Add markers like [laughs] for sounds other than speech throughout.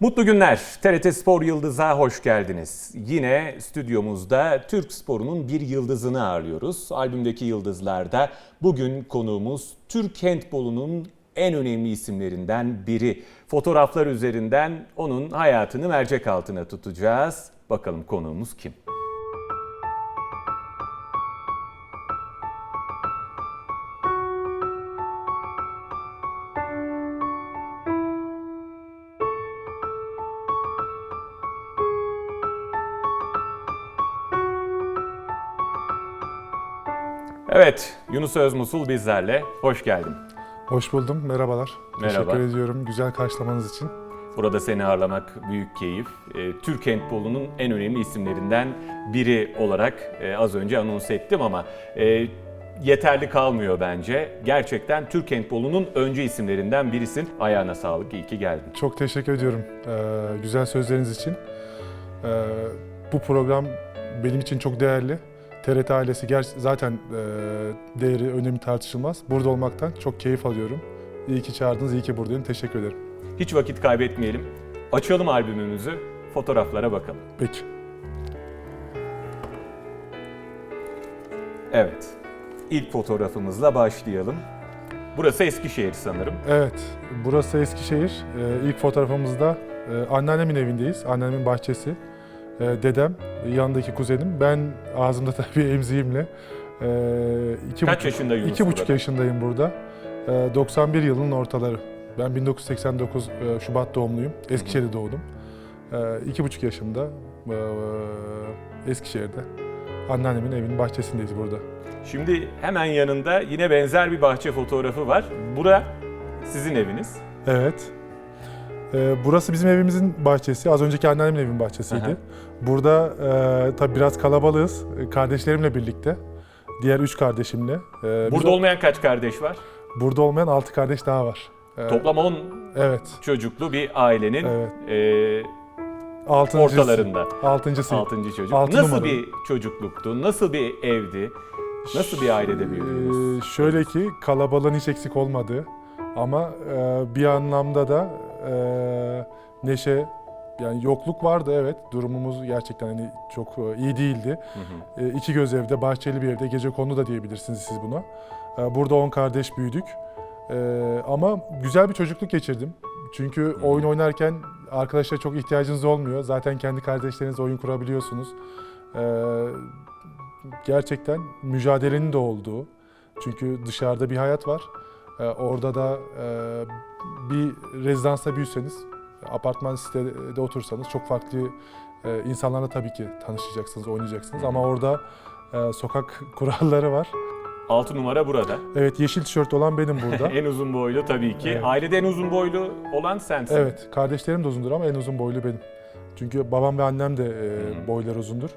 Mutlu günler. TRT Spor Yıldız'a hoş geldiniz. Yine stüdyomuzda Türk sporunun bir yıldızını ağırlıyoruz. Albümdeki yıldızlarda bugün konuğumuz Türk handbolunun en önemli isimlerinden biri. Fotoğraflar üzerinden onun hayatını mercek altına tutacağız. Bakalım konuğumuz kim? Evet, Yunus Özmusul bizlerle. Hoş geldin. Hoş buldum, merhabalar. Merhaba. Teşekkür ediyorum güzel karşılamanız için. Burada seni ağırlamak büyük keyif. Ee, Türk handbolunun en önemli isimlerinden biri olarak e, az önce anons ettim ama e, yeterli kalmıyor bence. Gerçekten Türk handbolunun öncü isimlerinden birisin. Ayağına sağlık, iyi ki geldin. Çok teşekkür ediyorum ee, güzel sözleriniz için. Ee, bu program benim için çok değerli. TRT ailesi ger- zaten e, değeri, önemi tartışılmaz. Burada olmaktan çok keyif alıyorum. İyi ki çağırdınız, iyi ki buradayım. Teşekkür ederim. Hiç vakit kaybetmeyelim. Açalım albümümüzü, fotoğraflara bakalım. Peki. Evet, ilk fotoğrafımızla başlayalım. Burası Eskişehir sanırım. Evet, burası Eskişehir. Ee, ilk fotoğrafımızda e, anneannemin evindeyiz. Anneannemin bahçesi. Ee, dedem, yanındaki kuzenim. Ben ağzımda [laughs] tabii emziğimle. e, iki Kaç buçuk- yaşında Yunus İki buçuk burada? yaşındayım burada. Ee, 91 yılının ortaları. Ben 1989 e, Şubat doğumluyum. Eskişehir'de doğdum. Ee, iki buçuk yaşımda e, Eskişehir'de. Anneannemin evinin bahçesindeyiz burada. Şimdi hemen yanında yine benzer bir bahçe fotoğrafı var. Bura sizin eviniz. Evet. Ee, burası bizim evimizin bahçesi. Az önceki anneannemin evinin bahçesiydi. Aha. Burada e, tabii biraz kalabalığız. Kardeşlerimle birlikte. Diğer üç kardeşimle. Ee, biz Burada o- olmayan kaç kardeş var? burada olmayan altı kardeş daha var. Ee, Toplam 10 Evet. çocuklu bir ailenin Evet. eee, Altıncısı. ortalarında. Altıncısı. 6. çocuk. Altı Nasıl numara. bir çocukluktu? Nasıl bir evdi? Nasıl bir ailede büyüdünüz? Ee, şöyle ki kalabalığın hiç eksik olmadığı ama e, bir anlamda da e, neşe yani yokluk vardı evet durumumuz gerçekten hani çok e, iyi değildi. Hı hı. E, iki göz evde, bahçeli bir evde, gece konu da diyebilirsiniz siz buna. E, burada 10 kardeş büyüdük. E, ama güzel bir çocukluk geçirdim. Çünkü Hı. oyun oynarken arkadaşlara çok ihtiyacınız olmuyor. Zaten kendi kardeşlerinizle oyun kurabiliyorsunuz. E, gerçekten mücadelenin de olduğu. Çünkü dışarıda bir hayat var. E, orada da e, bir rezidansta büyüseniz, apartman sitede otursanız çok farklı ee, insanlarla tabii ki tanışacaksınız, oynayacaksınız ama orada e, sokak [laughs] kuralları var. 6 numara burada. Evet yeşil tişört olan benim burada. [laughs] en uzun boylu tabii ki. Evet. Ailede en uzun boylu olan sensin. evet kardeşlerim de uzundur ama en uzun boylu benim. Çünkü babam ve annem de e, boyları uzundur.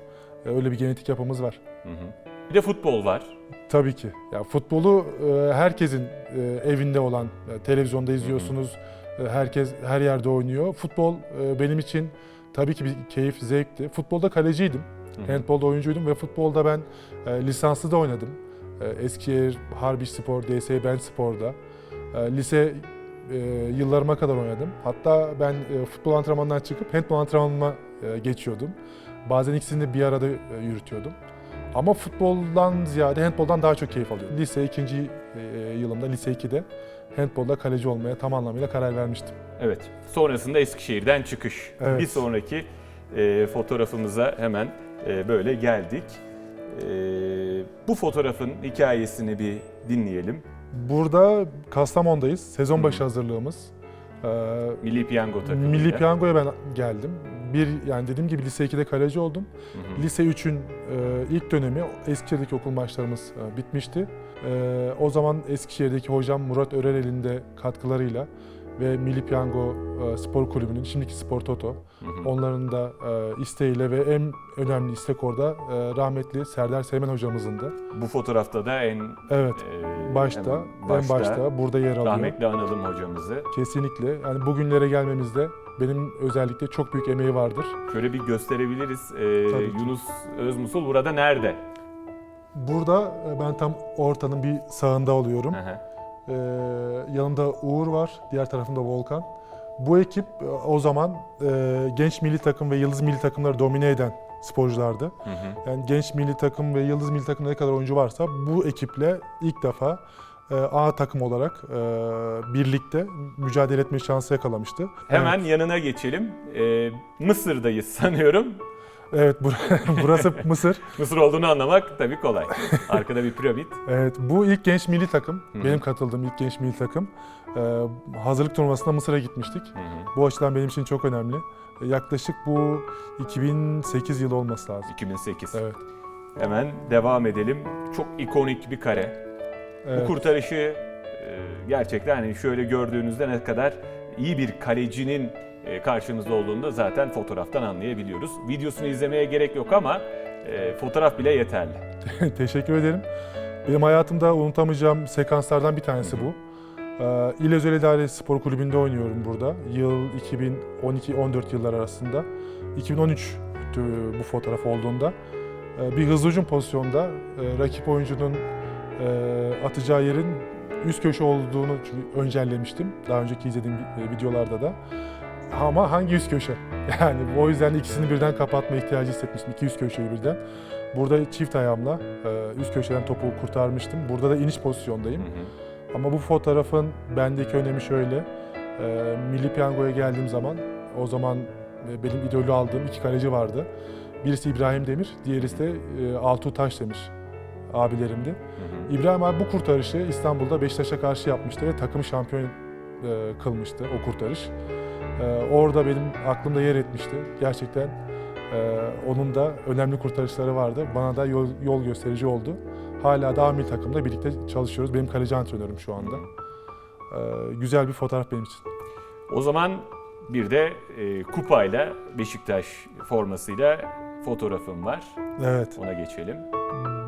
E, öyle bir genetik yapımız var. Hı hı. Bir de futbol var. Tabii ki. Ya futbolu e, herkesin e, evinde olan, televizyonda izliyorsunuz. E, herkes her yerde oynuyor. Futbol benim için tabii ki bir keyif, zevkti. Futbolda kaleciydim. Handbolda oyuncuydum ve futbolda ben lisanslı da oynadım. Eskişehir Harbiç Spor, DS Ben Spor'da. Lise yıllarıma kadar oynadım. Hatta ben futbol antrenmanından çıkıp handbol antrenmanıma e, geçiyordum. Bazen ikisini bir arada yürütüyordum. Ama futboldan ziyade handboldan daha çok keyif alıyorum. Lise ikinci e, yılımda, lise 2'de handbolda kaleci olmaya tam anlamıyla karar vermiştim. Evet. Sonrasında Eskişehir'den çıkış. Evet. Bir sonraki e, fotoğrafımıza hemen e, böyle geldik. E, bu fotoğrafın hikayesini bir dinleyelim. Burada Kastamonu'dayız. Sezon başı hazırlığımız. Ee, Milli Piyango takımıyla. Milli Piyango'ya ben geldim. Bir yani dediğim gibi lise 2'de kaleci oldum. Hı hı. Lise 3'ün e, ilk dönemi Eskişehir'deki okul maçlarımız e, bitmişti. E, o zaman Eskişehir'deki hocam Murat Örerel'in de katkılarıyla ve Milli Piyango e, Spor Kulübü'nün şimdiki Spor Toto Hı hı. onların da e, isteğiyle ve en önemli istek orada e, rahmetli Serdar Seymen hocamızın da. Bu fotoğrafta da en Evet. e, Başta, hemen en başta burada yer alıyor. rahmetli analım hocamızı. Kesinlikle. Yani bugünlere gelmemizde benim özellikle çok büyük emeği vardır. Şöyle bir gösterebiliriz. E, ki. Yunus Özmusul burada nerede? Burada e, ben tam ortanın bir sağında oluyorum. Hı hı. Ee, yanımda Uğur var, diğer tarafımda Volkan. Bu ekip e, o zaman e, genç milli takım ve yıldız milli takımları domine eden sporculardı. Hı hı. Yani genç milli takım ve yıldız milli takımda ne kadar oyuncu varsa bu ekiple ilk defa e, A takım olarak e, birlikte mücadele etme şansı yakalamıştı. Hemen yanına geçelim. Ee, Mısır'dayız sanıyorum. Evet, evet bur- [laughs] burası Mısır. Mısır olduğunu anlamak tabii kolay. Arkada bir piramit. Evet, bu ilk genç milli takım. Hı. Benim katıldığım ilk genç milli takım. E, hazırlık turnuvasında Mısır'a gitmiştik. Hı hı. Bu açıdan benim için çok önemli. E, yaklaşık bu 2008 yılı olması lazım. 2008. Evet. Hemen devam edelim. Çok ikonik bir kare. Bu evet. kurtarışı e, gerçekten hani şöyle gördüğünüzde ne kadar iyi bir kalecinin karşımızda olduğunu da zaten fotoğraftan anlayabiliyoruz. Videosunu izlemeye gerek yok ama e, fotoğraf bile yeterli. [laughs] Teşekkür ederim. Benim hayatımda unutamayacağım sekanslardan bir tanesi bu. Ee, İl Özel İdare Spor Kulübü'nde oynuyorum burada. Yıl 2012-14 yıllar arasında. 2013 tü- bu fotoğraf olduğunda. Bir hızlı hücum pozisyonda e, rakip oyuncunun e, atacağı yerin üst köşe olduğunu öncellemiştim. Daha önceki izlediğim vi- e, videolarda da. Ama hangi üst köşe? [laughs] Yani o yüzden ikisini birden kapatma ihtiyacı hissetmiştim. İki üst köşeyi birden. Burada çift ayağımla e, üst köşeden topu kurtarmıştım. Burada da iniş pozisyondayım. Hı hı. Ama bu fotoğrafın bendeki önemi şöyle. E, Milli Piyango'ya geldiğim zaman o zaman e, benim idolü aldığım iki kaleci vardı. Birisi İbrahim Demir, diğerisi de Altuğ Taşdemir abilerimdi. Hı hı. İbrahim abi bu kurtarışı İstanbul'da Beşiktaş'a karşı yapmıştı ve takım şampiyon kılmıştı o kurtarış. E, orada benim aklımda yer etmişti. Gerçekten e, onun da önemli kurtarışları vardı. Bana da yol, yol gösterici oldu. Hala da milli takımda birlikte çalışıyoruz. Benim kaleci antrenörüm şu anda. E, güzel bir fotoğraf benim için. O zaman bir de e, kupayla Beşiktaş formasıyla fotoğrafım var. Evet. Ona geçelim.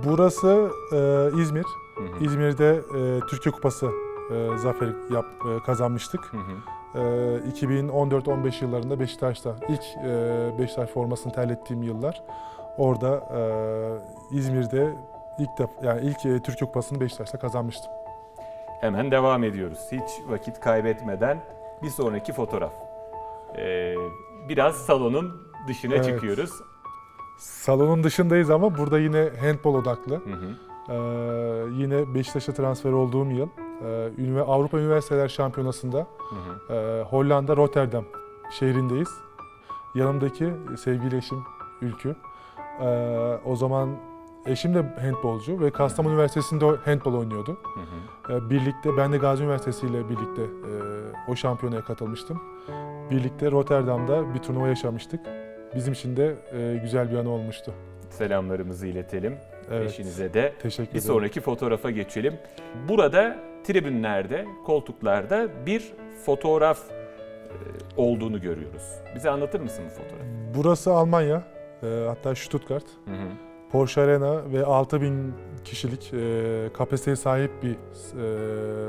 Burası e, İzmir. Hı hı. İzmir'de e, Türkiye Kupası e, zaferi yap, e, kazanmıştık. Hı hı. Ee, 2014-15 yıllarında Beşiktaş'ta ilk e, Beşiktaş formasını terlettiğim yıllar. Orada e, İzmir'de ilk defa yani ilk e, Türkiye Kupası'nı Beşiktaş'ta kazanmıştım. Hemen devam ediyoruz. Hiç vakit kaybetmeden bir sonraki fotoğraf. Ee, biraz salonun dışına Evet. çıkıyoruz. Salonun dışındayız ama burada yine handball odaklı. Hı hı. Ee, yine Beşiktaş'a transfer olduğum yıl e, Avrupa Üniversiteler Şampiyonası'nda Hı hı. e, Hollanda Rotterdam şehrindeyiz. Yanımdaki sevgili eşim Ülkü. Ee, o zaman eşim de handbolcu ve Kastamonu Üniversitesi'nde handbol oynuyordu. Hı hı. Ee, birlikte ben de Gazi Üniversitesi ile birlikte e, o şampiyonaya katılmıştım. Birlikte Rotterdam'da bir turnuva yaşamıştık. Bizim için de e, güzel bir an olmuştu. Selamlarımızı iletelim Evet. eşinize de. Teşekkür Bir ederim. sonraki fotoğrafa geçelim. Burada tribünlerde, koltuklarda bir fotoğraf e, olduğunu görüyoruz. Bize anlatır mısın bu fotoğrafı? Burası Almanya, e, hatta Stuttgart. Hı hı. Porsche Arena ve 6000 kişilik e, kapasiteye sahip bir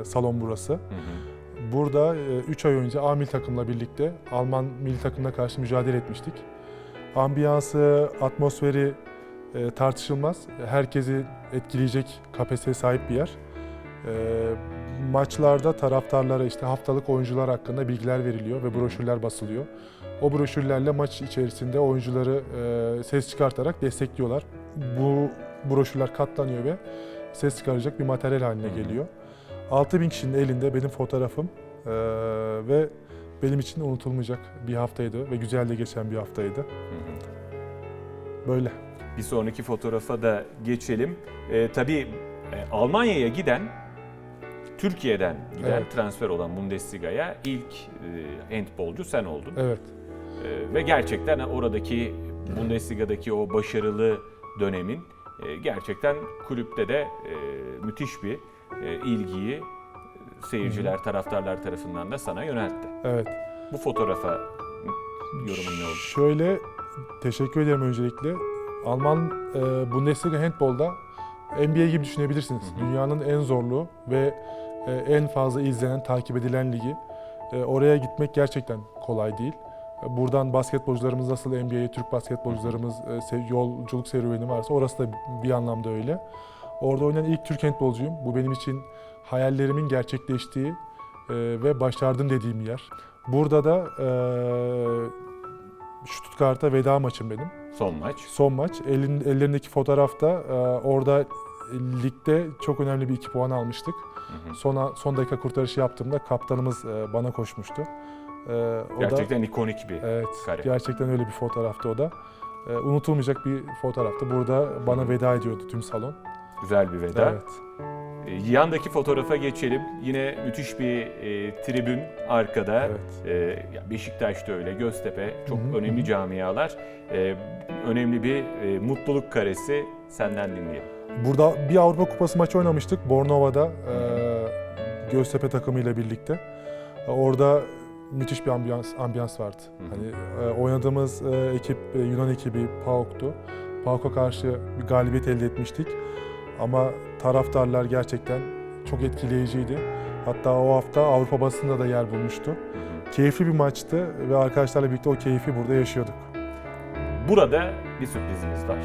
salon burası. Hı hı. Burada 3 ay önce A milli takımla birlikte Alman milli takımına karşı mücadele etmiştik. Ambiyansı, atmosferi tartışılmaz. Herkesi etkileyecek kapasiteye sahip bir yer. E, maçlarda taraftarlara işte haftalık oyuncular hakkında bilgiler veriliyor ve broşürler basılıyor. O broşürlerle maç içerisinde oyuncuları e, ses çıkartarak destekliyorlar. Bu broşürler katlanıyor ve ses çıkaracak bir materyal haline geliyor. 6000 kişinin elinde benim fotoğrafım e, ve benim için unutulmayacak bir haftaydı ve güzel de geçen bir haftaydı. Hı hı. Böyle. Bir sonraki fotoğrafa da geçelim. Ee, tabii e, Almanya'ya giden, Türkiye'den giden Evet. transfer olan Bundesliga'ya ilk e, handbolcu sen oldun. Evet. Ee, ve gerçekten oradaki Bundesliga'daki o başarılı dönemin e, gerçekten kulüpte de e, müthiş bir e, ilgiyi e, seyirciler, taraftarlar tarafından da sana yöneltti. Evet. Bu fotoğrafa yorumun ne oldu? Şöyle teşekkür ederim öncelikle. Alman e, Bundesliga handbolda NBA gibi düşünebilirsiniz. Hı hı. Dünyanın en zorlu ve e, en fazla izlenen, takip edilen ligi. E, oraya gitmek gerçekten kolay değil. E, Buradan basketbolcularımız nasıl NBA'ye Türk basketbolcularımız e, yolculuk serüveni varsa orası da bir anlamda öyle. Orada oynayan ilk Türk handbolcuyum. Bu benim için hayallerimin gerçekleştiği e, ve başardım dediğim yer. Burada da e, Stuttgart'a veda maçım benim. Son maç. Son maç. Elin, ellerindeki fotoğrafta orada ligde çok önemli bir iki puan almıştık. Hı hı. Sona, son dakika kurtarışı yaptığımda kaptanımız e, bana koşmuştu. E, o da, Gerçekten ikonik bir Evet, kare. gerçekten öyle bir fotoğraftı o da. E, unutulmayacak bir fotoğraftı. Burada bana veda ediyordu tüm salon. Güzel bir veda. Evet. Yandaki fotoğrafa geçelim. Yine müthiş bir e, tribün arkada. Evet. E, Beşiktaş'ta öyle, Göztepe çok Hı hı, önemli camialar. E, önemli bir e, mutluluk karesi senden dinleyelim. Burada bir Avrupa Kupası maçı oynamıştık Bornova'da e, Göztepe takımıyla birlikte. E, orada müthiş bir ambiyans, ambiyans vardı. Hı hı. Hani e, oynadığımız e, ekip e, Yunan ekibi PAOK'tu. PAOK'a karşı bir galibiyet elde etmiştik. Ama taraftarlar gerçekten çok etkileyiciydi. Hatta o hafta Avrupa basında da yer bulmuştu. Hı hı. Keyifli bir maçtı ve arkadaşlarla birlikte o keyfi burada yaşıyorduk. Burada bir sürprizimiz var.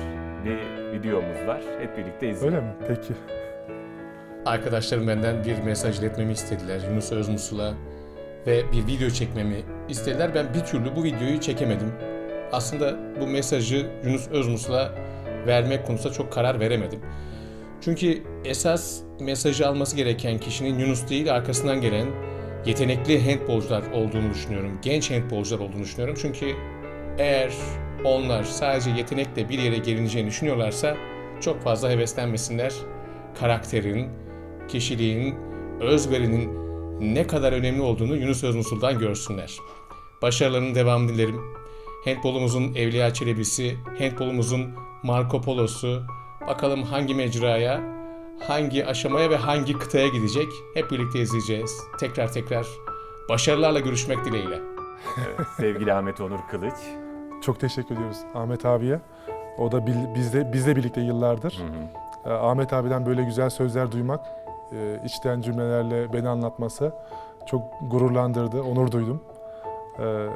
Bir videomuz var. Hep birlikte izleyelim. Öyle mi? Peki. Arkadaşlarım benden bir mesaj iletmemi istediler Yunus Özmusul'a ve bir video çekmemi istediler. Ben bir türlü bu videoyu çekemedim. Aslında bu mesajı Yunus Özmusul'a vermek konusunda çok karar veremedim. Çünkü esas mesajı alması gereken kişinin Yunus değil arkasından gelen yetenekli handbolcular olduğunu düşünüyorum. Genç handbolcular olduğunu düşünüyorum. Çünkü eğer onlar sadece yetenekle bir yere gelineceğini düşünüyorlarsa çok fazla heveslenmesinler. Karakterin, kişiliğin, özverinin ne kadar önemli olduğunu Yunus Özmusul'dan görsünler. Başarılarının devamını dilerim. Handbolumuzun Evliya Çelebi'si, handbolumuzun Marco Polo'su, bakalım hangi mecraya, hangi aşamaya ve hangi kıtaya gidecek hep birlikte izleyeceğiz. Tekrar tekrar başarılarla görüşmek dileğiyle. Sevgili Ahmet Onur Kılıç. Çok teşekkür ediyoruz Ahmet abiye. O da bizde bizle birlikte yıllardır. Hı hı. Ee, Ahmet abiden böyle güzel sözler duymak, e, içten cümlelerle beni anlatması çok gururlandırdı, onur duydum. Ee,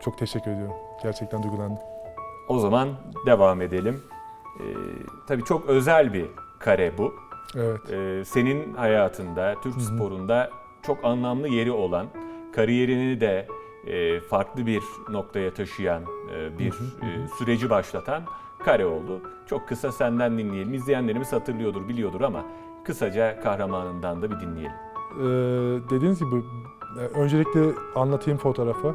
Çok teşekkür ediyorum. Gerçekten duygulandım. O zaman devam edelim. Ee, tabii çok özel bir kare bu. Evet. Ee, senin hayatında, Türk Hı hı. sporunda çok anlamlı yeri olan, kariyerini de farklı bir noktaya taşıyan e, bir e, süreci başlatan kare oldu. Çok kısa senden dinleyelim. İzleyenlerimiz hatırlıyordur, biliyordur ama kısaca kahramanından da bir dinleyelim. Ee, dediğiniz gibi e, öncelikle anlatayım fotoğrafı.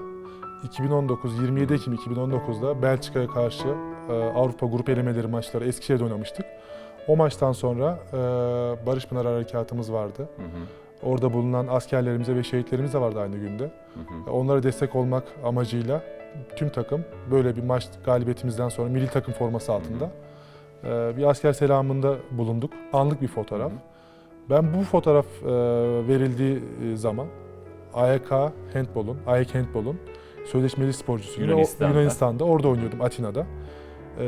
2019, 27 Ekim 2019'da Belçika'ya karşı e, Avrupa Grup Elemeleri maçları Eskişehir'de oynamıştık. O maçtan sonra e, Barış Pınar Harekatımız vardı. Hı hı, Orada bulunan askerlerimize ve şehitlerimiz de vardı aynı günde. hı hı. Onlara destek olmak amacıyla tüm takım böyle bir maç galibiyetimizden sonra milli takım forması altında e, bir asker selamında bulunduk. Anlık bir fotoğraf. Hı hı. Ben bu fotoğraf e, verildiği e, zaman AYK Handbol'un, AYK Handbol'un sözleşmeli o- Yunanistan'da. Yunanistan'da, orada oynuyordum Atina'da. E,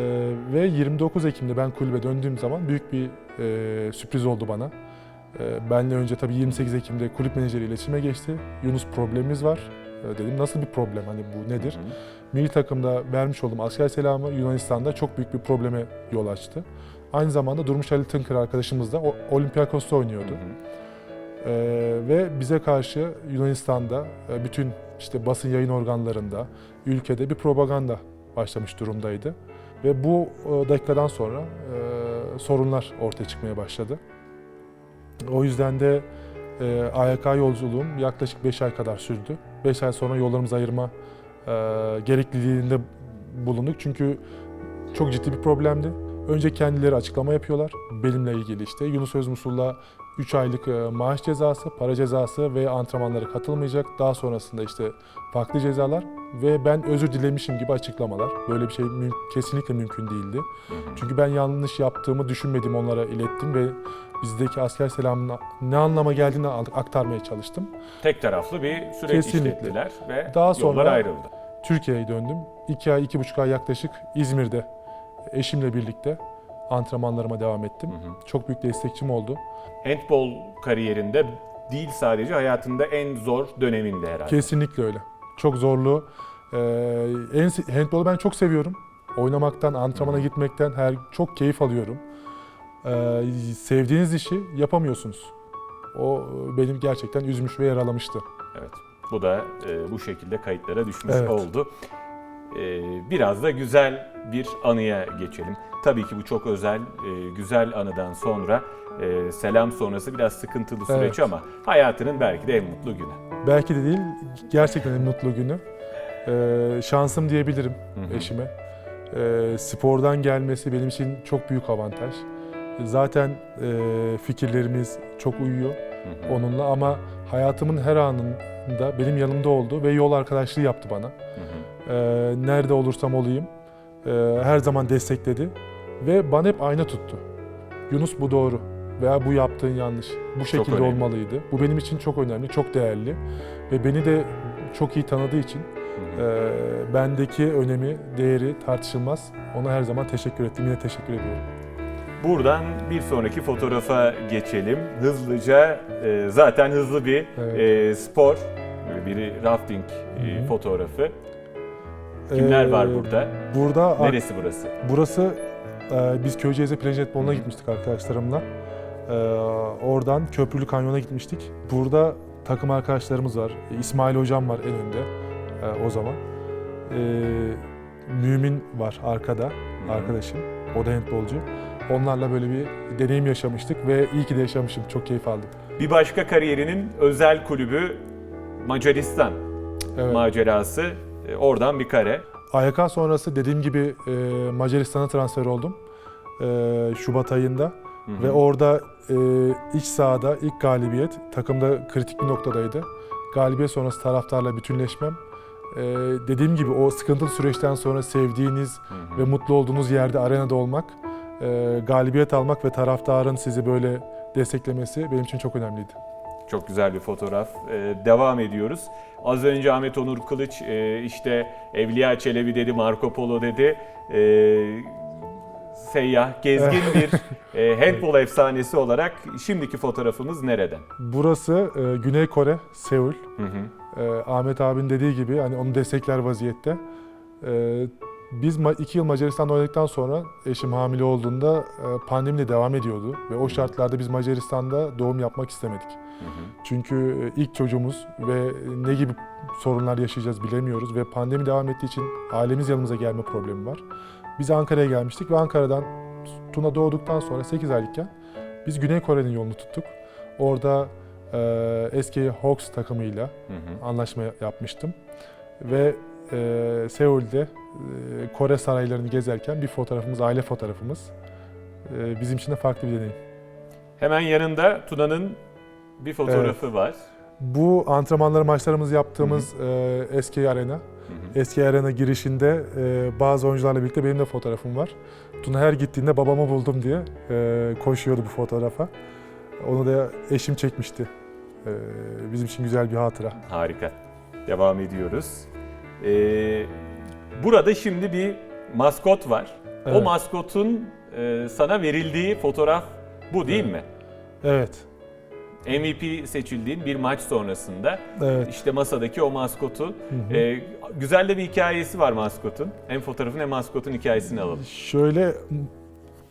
ve 29 Ekim'de ben kulübe döndüğüm zaman büyük bir e, sürpriz oldu bana. E, benle önce tabii 28 Ekim'de kulüp menajeri iletişime geçti. Yunus problemimiz var. E, dedim nasıl bir problem hani bu nedir? Hı hı. Milli takımda vermiş olduğum asker selamı Yunanistan'da çok büyük bir probleme yol açtı. Aynı zamanda Durmuş Ali Tınkır arkadaşımız da Olympiakos'ta oynuyordu. Hı hı. Ee, ve bize karşı Yunanistan'da e, bütün işte basın yayın organlarında, ülkede bir propaganda başlamış durumdaydı. Ve bu e, dakikadan sonra e, sorunlar ortaya çıkmaya başladı. O yüzden de e, AYK yolculuğum yaklaşık 5 ay kadar sürdü. 5 ay sonra yollarımızı ayırma e, gerekliliğinde bulunduk. Çünkü çok ciddi bir problemdi. Önce kendileri açıklama yapıyorlar. Benimle ilgili işte Yunus Özmusul'la 3 aylık e, maaş cezası, para cezası ve antrenmanlara katılmayacak. Daha sonrasında işte farklı cezalar ve ben özür dilemişim gibi açıklamalar. Böyle bir şey müm- kesinlikle mümkün değildi. Çünkü ben yanlış yaptığımı düşünmediğimi onlara ilettim ve bizdeki asker selamının ne anlama geldiğini aktarmaya çalıştım. Tek taraflı bir süreç Kesinlikle. işlettiler ve Daha yollar sonra- ayrıldı. Türkiye'ye döndüm. 2 ay, iki buçuk ay yaklaşık İzmir'de eşimle birlikte antrenmanlarıma devam ettim. Hı hı. Çok büyük destekçim oldu. Handball kariyerinde değil sadece hayatında en zor döneminde herhalde. Kesinlikle öyle. Çok zorlu. Ee, en handbolu ben çok seviyorum. Oynamaktan, antrenmana gitmekten her çok keyif alıyorum. Ee, sevdiğiniz işi yapamıyorsunuz. O benim gerçekten üzmüş ve yaralamıştı. Evet. Bu da e, bu şekilde kayıtlara düşmüş Evet. oldu. E, biraz da güzel bir anıya geçelim. Tabii ki bu çok özel, e, güzel anıdan sonra e, selam sonrası biraz sıkıntılı süreç Evet. ama hayatının belki de en mutlu günü. Belki de değil, gerçekten en mutlu günü. Ee, şansım diyebilirim Hı hı. eşime. Ee, spordan gelmesi benim için çok büyük avantaj. Zaten e, fikirlerimiz çok uyuyor Hı hı. onunla ama hayatımın her anında benim yanımda oldu ve yol arkadaşlığı yaptı bana. Hı hı. Ee, nerede olursam olayım e, her zaman destekledi ve bana hep ayna tuttu. Yunus bu doğru veya bu yaptığın yanlış. Bu şekilde olmalıydı. Bu benim için çok önemli, çok değerli ve beni de çok iyi tanıdığı için Hı hı. e, bendeki önemi, değeri tartışılmaz. Ona her zaman teşekkür ettim. Yine teşekkür ediyorum. Buradan bir sonraki fotoğrafa geçelim. Hızlıca e, zaten hızlı bir Evet. e, spor, bir rafting e, Hı hı. fotoğrafı. Kimler var Ee, burada? Burada Neresi burası? Burası e, biz Köyceğiz'e plaj hı. gitmiştik arkadaşlarımla. E, oradan Köprülü Kanyon'a gitmiştik. Burada takım arkadaşlarımız var. E, İsmail hocam var en önde e, o zaman. E, Mümin var arkada arkadaşım. O da handbolcu. Onlarla böyle bir deneyim yaşamıştık ve iyi ki de yaşamışım. Çok keyif aldım. Bir başka kariyerinin özel kulübü Macaristan Evet. macerası. E, oradan bir kare. AYK sonrası dediğim gibi e, Macaristan'a transfer oldum. E, Şubat ayında. Hı hı. Ve orada e, iç sahada ilk galibiyet takımda kritik bir noktadaydı. Galibiyet sonrası taraftarla bütünleşmem. E, dediğim gibi o sıkıntılı süreçten sonra sevdiğiniz Hı hı. ve mutlu olduğunuz yerde arenada olmak, e, galibiyet almak ve taraftarın sizi böyle desteklemesi benim için çok önemliydi. Çok güzel bir fotoğraf. Ee, devam ediyoruz. Az önce Ahmet Onur Kılıç e, işte Evliya Çelebi dedi, Marco Polo dedi. Ee, seyyah, gezgin bir [laughs] e, handball efsanesi olarak şimdiki fotoğrafımız nereden? Burası e, Güney Kore, Seul. Hı hı. E, Ahmet abinin dediği gibi hani onu destekler vaziyette. E, biz iki yıl Macaristan'da oynadıktan sonra eşim hamile olduğunda e, pandemi de devam ediyordu ve o şartlarda biz Macaristan'da doğum yapmak istemedik. Hı hı. Çünkü e, ilk çocuğumuz ve ne gibi sorunlar yaşayacağız bilemiyoruz ve pandemi devam ettiği için ailemiz yanımıza gelme problemi var. Biz Ankara'ya gelmiştik ve Ankara'dan Tuna doğduktan sonra 8 aylıkken biz Güney Kore'nin yolunu tuttuk. Orada e, eski Hawks takımıyla Hı hı. anlaşma yapmıştım. Ve e, Seul'de e, Kore saraylarını gezerken bir fotoğrafımız, aile fotoğrafımız. E, bizim için de farklı bir deneyim. Hemen yanında Tuna'nın bir fotoğrafı var. Bu antrenmanları, maçlarımızı yaptığımız e, eski arena. Hı hı. Eski arena girişinde e, bazı oyuncularla birlikte benim de fotoğrafım var. Tuna her gittiğinde babamı buldum diye e, koşuyordu bu fotoğrafa. Onu da eşim çekmişti. E, bizim için güzel bir hatıra. Harika. Devam ediyoruz. Ee, burada şimdi bir maskot var. O Evet. maskotun e, sana verildiği fotoğraf bu değil mi? Evet, MVP seçildiğin bir maç sonrasında evet. işte masadaki o maskotu. E, güzel de bir hikayesi var maskotun. Hem fotoğrafın hem maskotun hikayesini alalım. Şöyle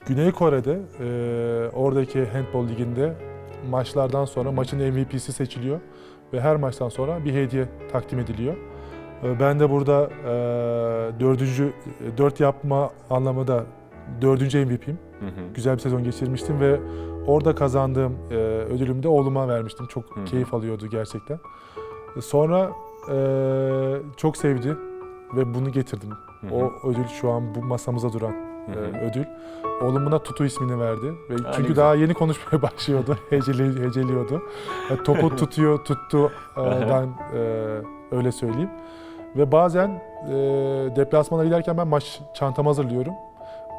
Güney Kore'de e, oradaki handball liginde maçlardan sonra maçın MVP'si seçiliyor ve her maçtan sonra bir hediye takdim ediliyor. E, ben de burada e, dördüncü, dört yapma anlamında dördüncü MVP'yim. Hı hı. Güzel bir sezon geçirmiştim ve orada kazandığım e, ödülümü de oğluma vermiştim. Çok Hı hı. keyif alıyordu gerçekten. E, Sonra e, çok sevdi ve bunu getirdim. Hı hı. O ödül şu an bu masamıza duran Hı e, hı. ödül. Oğlum buna Tutu ismini verdi. Ve ne çünkü güzel. daha yeni konuşmaya [laughs] başlıyordu. Heceli, heceliyordu. E, topu [laughs] tutuyor, tuttu e, ben e, öyle söyleyeyim. Ve bazen e, deplasmana giderken ben maç çantamı hazırlıyorum.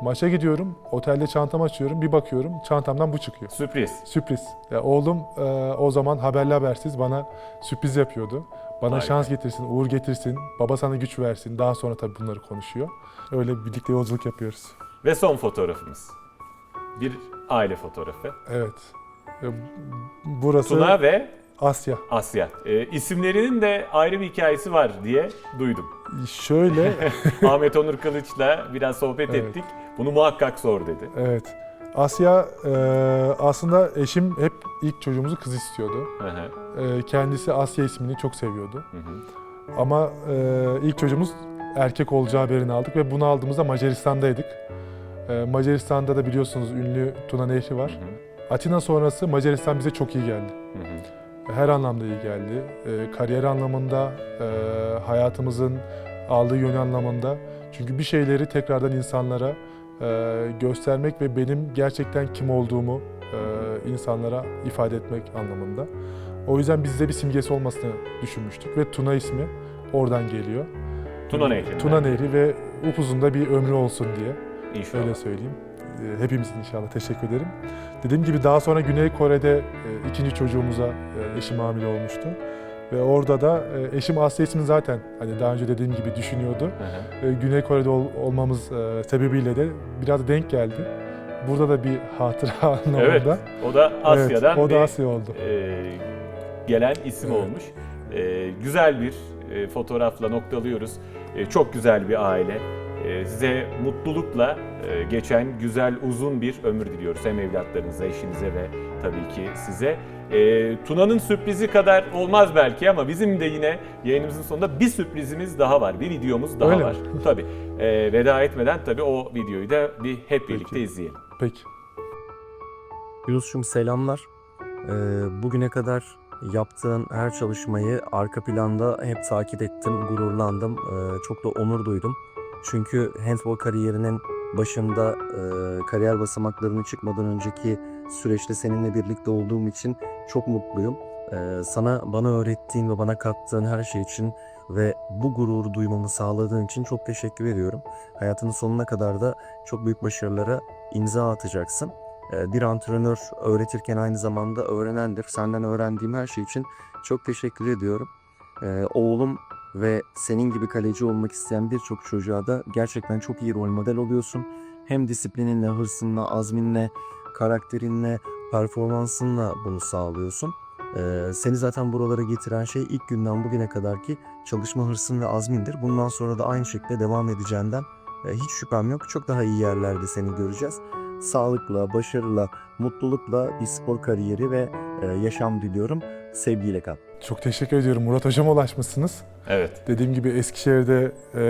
Maça gidiyorum, otelde çantamı açıyorum, bir bakıyorum çantamdan bu çıkıyor. Sürpriz. Sürpriz. Ya oğlum e, o zaman haberli habersiz bana sürpriz yapıyordu. Bana Harika. şans getirsin, uğur getirsin, baba sana güç versin. Daha sonra tabii bunları konuşuyor. Öyle birlikte yolculuk yapıyoruz. Ve son fotoğrafımız. Bir aile fotoğrafı. Evet. E, Burası Tuna ve Asya. Asya. E, isimlerinin de ayrı bir hikayesi var diye duydum. Şöyle, [laughs] Ahmet Onur Kılıç'la biraz sohbet Evet. ettik. Bunu muhakkak sor dedi. evet. Asya e, aslında eşim hep ilk çocuğumuzu kız istiyordu. Hı hı, E, kendisi Asya ismini çok seviyordu. hı hı. Ama e, ilk çocuğumuz erkek olacağı haberini aldık ve bunu aldığımızda Macaristan'daydık. E, Macaristan'da da biliyorsunuz ünlü Tuna Nehri var. Atina sonrası Macaristan bize çok iyi geldi. Hı hı. Her anlamda iyi geldi. E, kariyer anlamında, e, hayatımızın aldığı yön anlamında. Çünkü bir şeyleri tekrardan insanlara e, göstermek ve benim gerçekten kim olduğumu e, insanlara ifade etmek anlamında. O yüzden bizde bir simgesi olmasını düşünmüştük ve Tuna ismi oradan geliyor. Tuna Nehri'nden. Tuna Nehri ve upuzun da bir ömrü olsun diye İnşallah. öyle söyleyeyim. E, Hepimizin inşallah teşekkür ederim. Dediğim gibi daha sonra Güney Kore'de e, ikinci çocuğumuza eşim hamile olmuştu. Ve orada da e, eşim Asya ismini zaten hani daha önce dediğim gibi düşünüyordu. Hı hı. E, Güney Kore'de ol- olmamız e, sebebiyle de biraz denk geldi. Burada da bir hatıra [laughs] anlamında. Evet, o da Asya'dan evet, o da bir, Asya oldu. e, gelen isim Evet. olmuş. E, güzel bir e, fotoğrafla noktalıyoruz. E, çok güzel bir aile. E, size mutlulukla e, geçen güzel uzun bir ömür diliyoruz. Hem evlatlarınıza, eşinize ve tabii ki size. E, Tuna'nın sürprizi kadar olmaz belki ama bizim de yine yayınımızın sonunda bir sürprizimiz daha var. Bir videomuz daha Öyle mi? var. [laughs] Tabii. E, veda etmeden tabii o videoyu da bir hep birlikte Peki. izleyelim. Peki. Yunus'cum selamlar. Ee, bugüne kadar yaptığın her çalışmayı arka planda hep takip ettim, gururlandım. Ee, çok da onur duydum. Çünkü handball kariyerinin başında e, kariyer basamaklarını çıkmadan önceki süreçte seninle birlikte olduğum için çok mutluyum. Ee, sana bana öğrettiğin ve bana kattığın her şey için ve bu gururu duymamı sağladığın için çok teşekkür ediyorum. Hayatının sonuna kadar da çok büyük başarılara imza atacaksın. Ee, Bir antrenör öğretirken aynı zamanda öğrenendir. Senden öğrendiğim her şey için çok teşekkür ediyorum. Ee, Oğlum ve senin gibi kaleci olmak isteyen birçok çocuğa da gerçekten çok iyi rol model oluyorsun. Hem disiplininle, hırsınla, azminle, karakterinle, performansınla bunu sağlıyorsun. Ee, seni zaten buralara getiren şey ilk günden bugüne kadar ki çalışma hırsın ve azmindir. Bundan sonra da aynı şekilde devam edeceğinden e, hiç şüphem yok. Çok daha iyi yerlerde seni göreceğiz sağlıkla, başarıyla, mutlulukla bir spor kariyeri ve e, yaşam diliyorum. Sevgiyle kal. Çok teşekkür ediyorum. Murat Hocam'a ulaşmışsınız. Evet. Dediğim gibi Eskişehir'de e,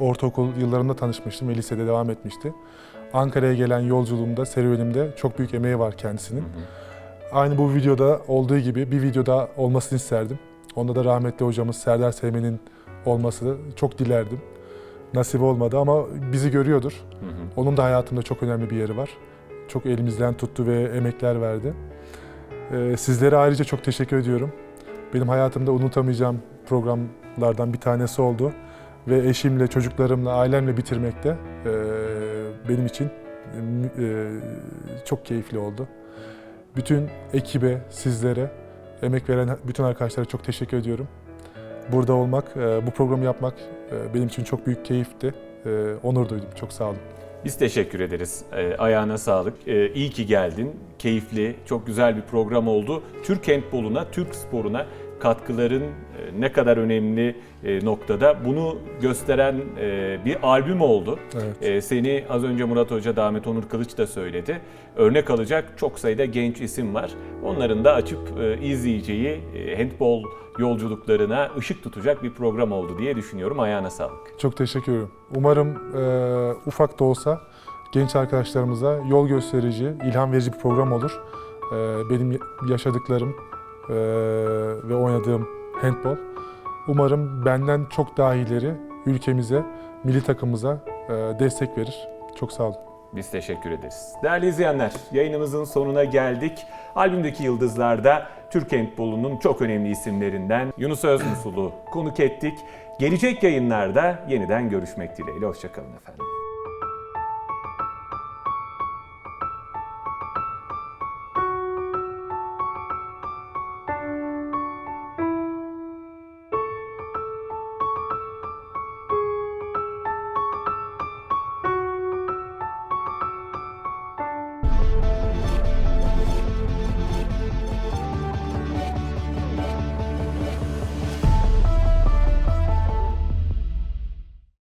ortaokul yıllarında tanışmıştım ve lisede devam etmişti. Ankara'ya gelen yolculuğumda, serüvenimde çok büyük emeği var kendisinin. Aynı bu videoda olduğu gibi bir videoda olmasını isterdim. Onda da rahmetli hocamız Serdar Seymen'in olmasını çok dilerdim. Nasip olmadı ama bizi görüyordur. Hı hı. Onun da hayatımda çok önemli bir yeri var. Çok elimizden tuttu ve emekler verdi. Ee, sizlere ayrıca çok teşekkür ediyorum. Benim hayatımda unutamayacağım programlardan bir tanesi oldu. Ve eşimle, çocuklarımla, ailemle bitirmekte ee, benim için ee, çok keyifli oldu. Bütün ekibe, sizlere, emek veren bütün arkadaşlara çok teşekkür ediyorum. Burada olmak, ee, bu programı yapmak ee, benim için çok büyük keyifti. Ee, Onur duydum. Çok sağ olun. Biz teşekkür ederiz. Ee, ayağına sağlık. Ee, iyi ki geldin. Keyifli, çok güzel bir program oldu. Türk handboluna, Türk sporuna katkıların e, ne kadar önemli e, noktada bunu gösteren e, bir albüm oldu. Evet. Seni az önce Murat Hoca, Damet Onur Kılıç da söyledi. Örnek alacak çok sayıda genç isim var. Onların da açıp izleyeceği handbol yolculuklarına ışık tutacak bir program oldu diye düşünüyorum. Ayağına sağlık. Çok teşekkür ederim. Umarım e, ufak da olsa genç arkadaşlarımıza yol gösterici, ilham verici bir program olur. E, benim yaşadıklarım e, ve oynadığım handball. Umarım benden çok daha ileri ülkemize, milli takımımıza e, destek verir. Çok sağ olun. Biz teşekkür ederiz. Değerli izleyenler, yayınımızın sonuna geldik. Albümdeki Yıldızlar'da Türk handbolunun çok önemli isimlerinden Yunus Özmusul'u konuk ettik. Gelecek yayınlarda yeniden görüşmek dileğiyle. Hoşçakalın efendim.